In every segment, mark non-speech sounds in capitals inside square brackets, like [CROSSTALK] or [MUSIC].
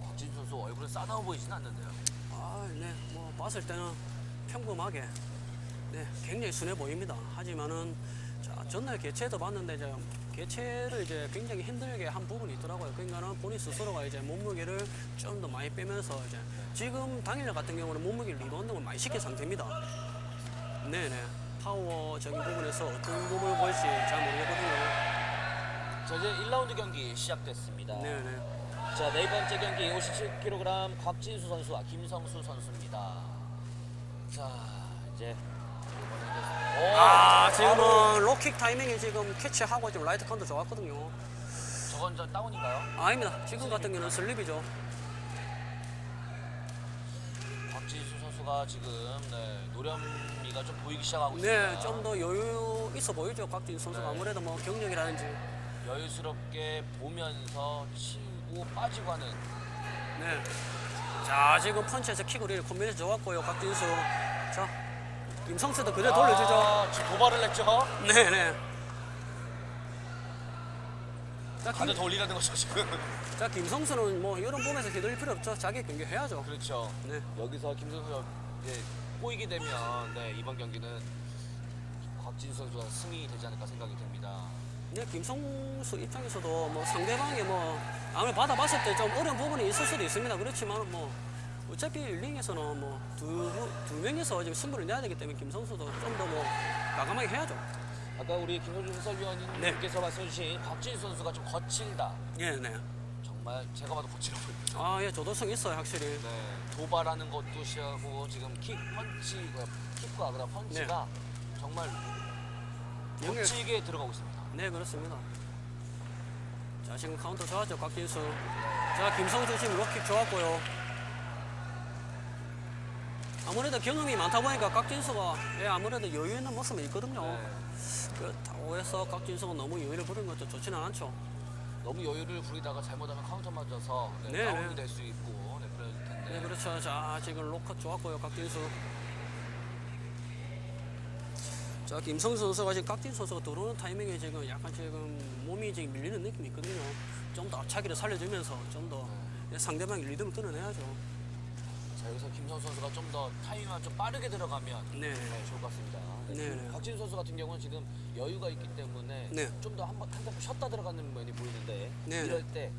박진수 선수 얼굴은 싸다워 보이진 않는데요. 아, 네, 뭐 봤을 때는 평범하게, 네, 굉장히 순해 보입니다. 하지만은 자, 전날 개체도 봤는데 이제 개체를 이제 굉장히 힘들게 한 부분이 있더라고요. 그러니까는 본인 스스로가 이제 몸무게를 좀 더 많이 빼면서 이제 지금 당일날 같은 경우는 몸무게 리바운드를 많이 시킨 상태입니다. 네네. 파워적인 부분에서 어떤 부분을 보일지 잘 모르겠거든요. 자 이제 1라운드 경기 시작됐습니다. 네네. 자, 네 번째 경기 57kg 곽진수 선수와 김성수 선수입니다. 자, 이제 이번에는 오, 아, 바로 지금은 로킥 타이밍이 지금 캐치하고 지금 라이트 컨도 좋았거든요. 저건 저 다운인가요? 아닙니다. 지금 같은 경우는 슬립이죠. 곽진수 선수가 지금 네, 노련미가 좀 보이기 시작하고 있습니다. 네, 좀더 여유 있어 보이죠. 곽진 선수가 네. 아무래도 뭐 경력이라든지. 여유스럽게 보면서 치 고 빠지고 하는 네. 자, 지금 펀치에서 킥으로 콤비네이션 좋았고요. 곽진수. 자, 김성수도 그대로 돌려주죠. 아, 지금 도발을 했죠. 네, 네. 자, 김, 돌리라는 거죠 지금. 자, 김성수는 뭐 이런 부분에서 휘둘릴 필요 없죠. 자기 경기 해야죠. 그렇죠. 네. 여기서 김선수가 이제 꼬이게 되면 네, 이번 경기는 곽진수 선수가 승이 되지 않을까 생각이 듭니다. 네, 김성수 입장에서도 뭐 상대방이 뭐 아무리 받아봤을 때 좀 어려운 부분이 있을 수도 있습니다. 그렇지만 뭐 어차피 링에서는 뭐두 두 명이서 지금 승부를 내야 되기 때문에 김성수도 좀 더 뭐 과감하게 해야죠. 아까 우리 김성준 해설위원님께서 말씀해주신 곽진수 선수가 좀 거칠다. 예, 네. 정말 제가 봐도 거칠어 보입니다. 아, 예, 조도성 있어요, 확실히. 네, 도발하는 것도 시작하고 지금 킥, 펀치, 그 킥과 그다 음 펀치가 정말 연결. 거칠게 들어가고 있습니다. 네, 그렇습니다. 자, 지금 카운터 좋았죠, 곽진수. 자, 김성수 지금 로킥 좋았고요. 아무래도 경험이 많다 보니까 곽진수가 예, 아무래도 여유 있는 모습이 있거든요. 네, 그렇다고 해서 곽진수가 너무 여유를 부리는 것도 좋지는 않죠. 너무 여유를 부리다가 잘못하면 카운터 맞아서 네, 네, 다운이 네. 될수 있고 네, 그럴 텐데. 네, 그렇죠. 자, 지금 로컷 좋았고요, 곽진수. 자, 김성수 선수가 지금 곽진수 선수가 들어오는 타이밍에 지금 약간 지금 몸이 지금 밀리는 느낌이 있거든요. 좀 더 앞차기를 살려주면서 좀 더 상대방의 리듬을 끊어내야죠. 자 여기서 김성수 선수가 좀 더 타이밍만 좀 빠르게 들어가면 네. 네, 좋을 것 같습니다. 네, 네, 지금 네. 곽진 선수 같은 경우는 지금 여유가 있기 때문에 네. 좀 더 한번 한 템포 쉬었다 들어가는 면이 보이는데 네, 이럴 때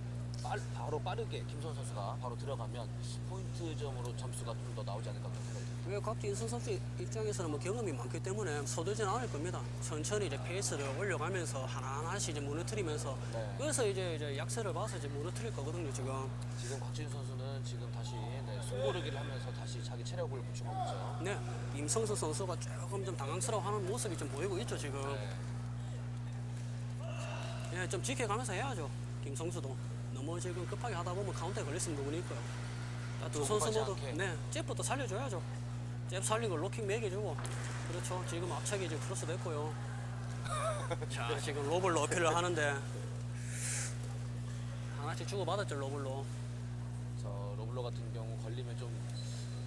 빨- 바로 빠르게 김성수 선수가 바로 들어가면 포인트점으로 점수가 좀 더 나오지 않을까 그런 생각이 왜 곽진수 선수 입장에서는 뭐 경험이 많기 때문에 서두르지는 않을 겁니다. 천천히 이제 페이스를 올려가면서 하나하나씩 이제 무너뜨리면서 네. 그래서 이제, 이제 약세를 봐서 이제 무너뜨릴 거거든요, 지금. 지금 곽진 선수는 지금 다시 네, 숨고르기를 하면서 다시 자기 체력을 보충하고 있죠. 네, 임성수 선수가 조금 좀 당황스러워하는 모습이 좀 보이고 있죠 지금. 네. 예, 좀 지켜가면서 해야죠. 김성수도 너무 지금 급하게 하다 보면 카운터에 걸릴 수 있는 부분이 있고요. 자, 두 선수 모두. 네, 잽부터 살려줘야죠. 잽 살리고 로킹 매겨주고 그렇죠. 지금 앞차기 이제 크로스 됐고요. [LAUGHS] 자, 지금 로블로 어필을 하는데 하나씩 주고받았죠 로블로. 저 로블로 같은 경우 걸리면 좀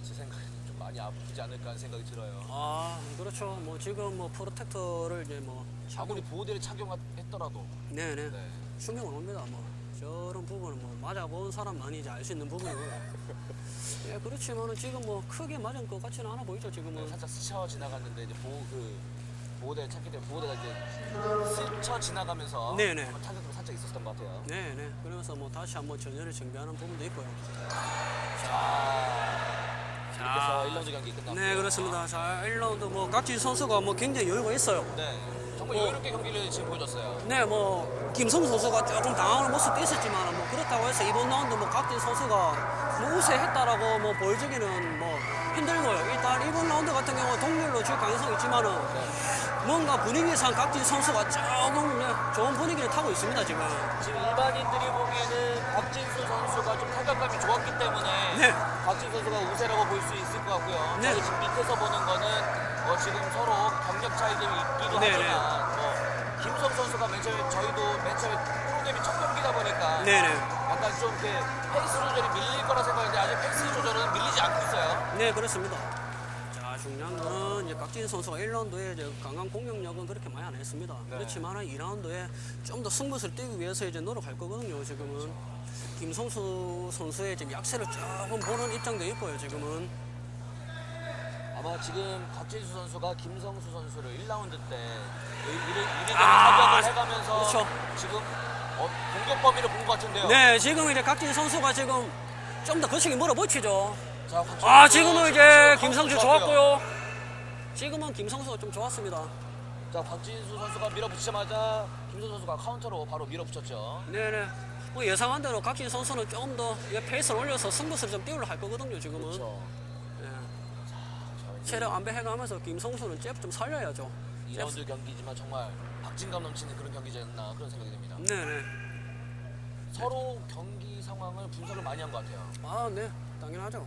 제 생각에는 좀 많이 아프지 않을까 하는 생각이 들어요. 아, 그렇죠. 뭐 지금 뭐 프로텍터를 이제 뭐 아무리 보호대를 착용했더라도 네네. 네. 충격은 옵니다. 뭐 저런 부분은 뭐 맞아본 사람만이 알 수 있는 부분이고요. [LAUGHS] 예, 그렇지만은 지금 뭐 크게 맞은 것 같지는 않아 보이죠 네, 지금은. 살짝 스쳐 지나갔는데 이제 보호 그 보호대 찾기 때문에 보호대가 이제 스쳐 지나가면서 네네. 타격도 살짝 있었던 것 같아요. 네 네. 그러면서 뭐 다시 한번 전열을 정비하는 부분도 있고요. 이렇게 해서 1라운드 경기 끝났고. 네 그렇습니다. 자 1라운드 뭐 각지 선수가 뭐 굉장히 여유가 있어요. 네, 정말 여유롭게 경기를 지금 보여줬어요. 네, 뭐 김성수 선수가 조금 당황하는 모습도 있었지만 뭐 그렇다고 해서 이번 라운드 뭐 각진 선수가 뭐 우세했다라고 뭐 보여주기는 뭐 힘들고요. 일단 이번 라운드 같은 경우 동률로 줄 가능성이 있지만은 뭔가 분위기상 각진 선수가 조금 네, 좋은 분위기를 타고 있습니다 지금. 지금 일반인들이 보기에는 박진수 선수가 좀 타격감이 좋았기 때문에 네. 박진수 선수가 우세라고 볼 수 있을 것 같고요. 네. 저희 지금 밑에서 보는 거는 뭐 지금 서로 경력 차이들이 있기도 네, 하지만 뭐 김성 선수가 맨 처음에 저희도 맨 처음에 프로그램이 첫 경기다 보니까 네네. 약간 좀 이렇게 페이스 조절이 밀릴 거라 생각했는데 아직 페이스 조절은 밀리지 않고 있어요. 네 그렇습니다. 자 중요한 건 이제 곽진 선수가 1라운드에 이제 강한 공격력은 그렇게 많이 안 했습니다. 네. 그렇지만 2라운드에 좀 더 승부를 띄기 위해서 이제 노력할 거거든요. 지금은 김성수 선수의 지금 약세를 조금 보는 입장도 있고요. 지금은 아마 지금 곽진수 선수가 김성수 선수를 1라운드 때 이를 아, 타격을 해가면서 그렇죠. 지금 어, 공격 범위를 본 것 같은데요. 네, 지금 이제 곽진 선수가 지금 좀 더 거시기 몰아붙이죠. 자, 아, 지금은 이제 김성수 좋았고요. 지금은 김성수가 좀 좋았습니다. 자, 곽진수 선수가 밀어붙이자마자 김성수 선수가 카운터로 바로 밀어붙였죠. 네네. 뭐 예상한 대로 곽진 선수는 조금 더 페이스를 올려서 승부수를 좀 띄우려 할 거거든요, 지금은. 그렇죠. 예. 체력 안배해가면서 김성수는 잽 좀 살려야죠. 2라운드 경기지만 정말 박진감 넘치는 그런 경기였나 그런 생각이 듭니다. 네네. 서로 경기 상황을 분석을 많이 한 것 같아요. 아, 네. 당연하죠.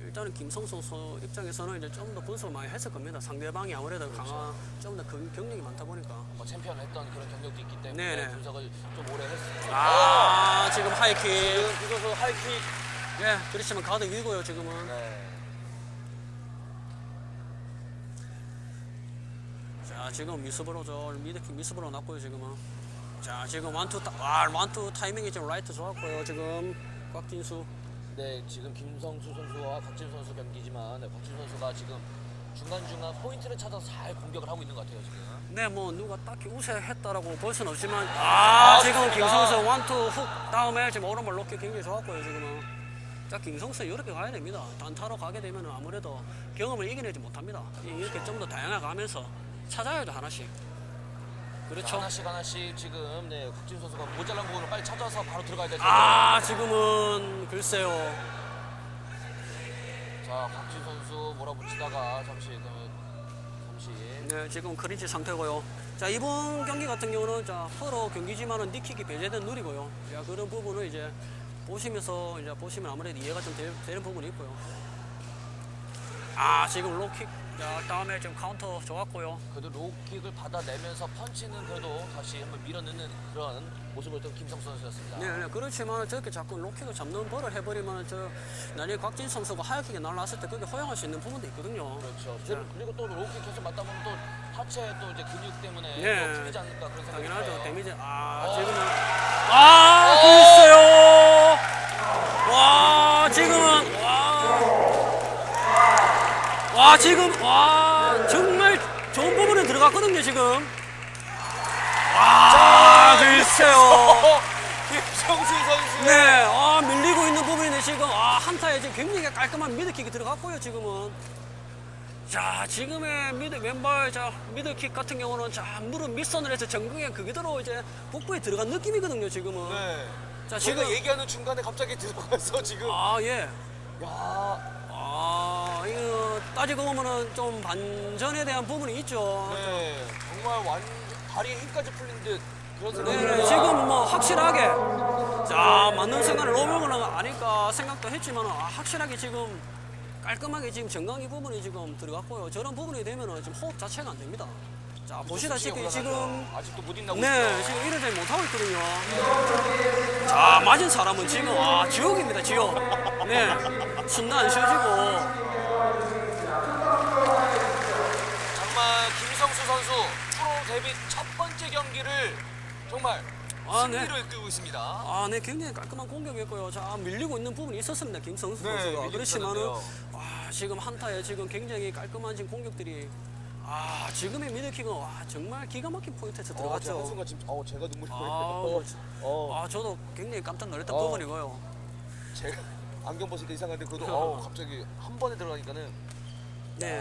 일단은 김성수 선수 입장에서는 이제 좀 더 분석을 많이 했을 겁니다. 상대방이 아무래도 강한, 좀 더 경력이 많다 보니까. 뭐 챔피언을 했던 그런 경력도 있기 때문에 네네. 분석을 좀 오래 했어요. 아, 지금 하이킥. 지금 그 선수 하이킥. 예, 그렇지만 가드 위고요, 지금은. 네. 자, 지금 미스브로 저 미드킥 미스브로 났고요, 지금은. 자, 지금 완투, 타, 와, 완투 타이밍이 지금 라이트 좋았고요, 지금. 곽진수. 네, 지금 김성수 선수와 곽진 선수 경기지만 네, 곽진 선수가 지금 중간중간 포인트를 찾아서 잘 공격을 하고 있는 것 같아요, 지금. 네, 뭐 누가 딱히 우세했다라고 볼 수는 없지만 아, 아, 지금 좋습니다. 김성수 원투 훅 다음에 지금 오른발 로켓 굉장히 좋았고요, 지금은. 자, 김성수 이렇게 가야 됩니다. 단타로 가게 되면 아무래도 경험을 이겨내지 못합니다. 이렇게 좀 더 다양하게 가면서 찾아야죠, 하나씩. 그렇죠. 하나씩 하나씩 지금 네, 곽진 선수가 모자란 부분을 빨리 찾아서 바로 들어가야 될 텐데. 아, 지금은 글쎄요. 자, 곽진 선수 몰아붙이다가 잠시 그 잠시 네, 지금 크린치 상태고요. 자, 이번 경기 같은 경우는 자, 서로 경기지만은 니킥이 배제된 룰이고요. 자, 그런 부분을 이제 보시면서 이제 보시면 아무래도 이해가 좀 되, 되는 부분이 있고요. 아, 지금 로킥. 자, 다음에 지금 카운터 좋았고요. 그래도 로킥을 받아내면서 펀치는 그래도 다시 한번 밀어넣는 그런 모습을 또 김성수 선수였습니다. 네, 네, 그렇지만 저렇게 자꾸 로킥을 잡는 벌을 해버리면 저 나중에 곽진 선수가 하이킥에 날라왔을 때 그게 허용할 수 있는 부분도 있거든요. 그렇죠. 그리고 또 로킥 계속 맞다 보면 또 하체 또 이제 근육 때문에 네. 또 풀리지 않을까 그런 생각이 당연하죠. 들어요. 데미지. 아, 어. 지금은. 아, 글쎄요. 와, 지금은. 와. 와, 지금. 와, 정말 좋은 부분에 들어갔거든요, 지금. 와, 글쎄요. 어, 김성수 [LAUGHS] 선수. 네, 아, 밀리고 있는 부분인데 지금 아, 한타에 지금 굉장히 깔끔한 미드킥이 들어갔고요, 지금은. 자, 지금의 미드 왼발 자 미드킥 같은 경우는 자 무릎 밑선을 해서 정강에 그대로 이제 복부에 들어간 느낌이거든요, 지금은. 네. 자, 제가 지금 얘기하는 중간에 갑자기 [LAUGHS] 들어가서 지금 아, 예. 야, 아, 이거 따지고 보면은 좀 반전에 대한 부분이 있죠. 네. 정말 완전 다리에 힘까지 풀린 듯 그런 생각이 네. 지금 뭐 확실하게 자 맞는 순간 로밍은 아닐까 생각도 했지만 아, 확실하게 지금 깔끔하게 지금 정강이 부분이 지금 들어갔고요. 저런 부분이 되면은 지금 호흡 자체가 안 됩니다. 자 보시다시피 지금 아직도 못 있나고 네 지금 이러지 못하고 있거든요. 자 맞은 사람은 지금 아 지옥입니다 지옥. 네 숨도 안 쉬어지고 정말 김성수 선수 프로 데뷔 첫 번째 경기를 정말 아, 네. 승리로 이끌고 있습니다. 아, 네, 굉장히 깔끔한 공격이었고요. 자, 밀리고 있는 부분이 있었습니다, 김성수 네, 선수가. 밀리고 그렇지만은, 있었는데요. 와, 지금 한타에 지금 굉장히 깔끔한 지금 공격들이, 아, 지금의 미드킥은 와, 정말 기가 막힌 포인트에서 어, 제가 들어갔죠. 한순간 지금 어, 제가 눈물이 아, 보여요. 어, 아, 저도 굉장히 깜짝 놀랐던 어. 부분이고요. 제가 안경 벗으니까 이상한데 그래도 [LAUGHS] 어, 갑자기 한 번에 들어가니까는 네.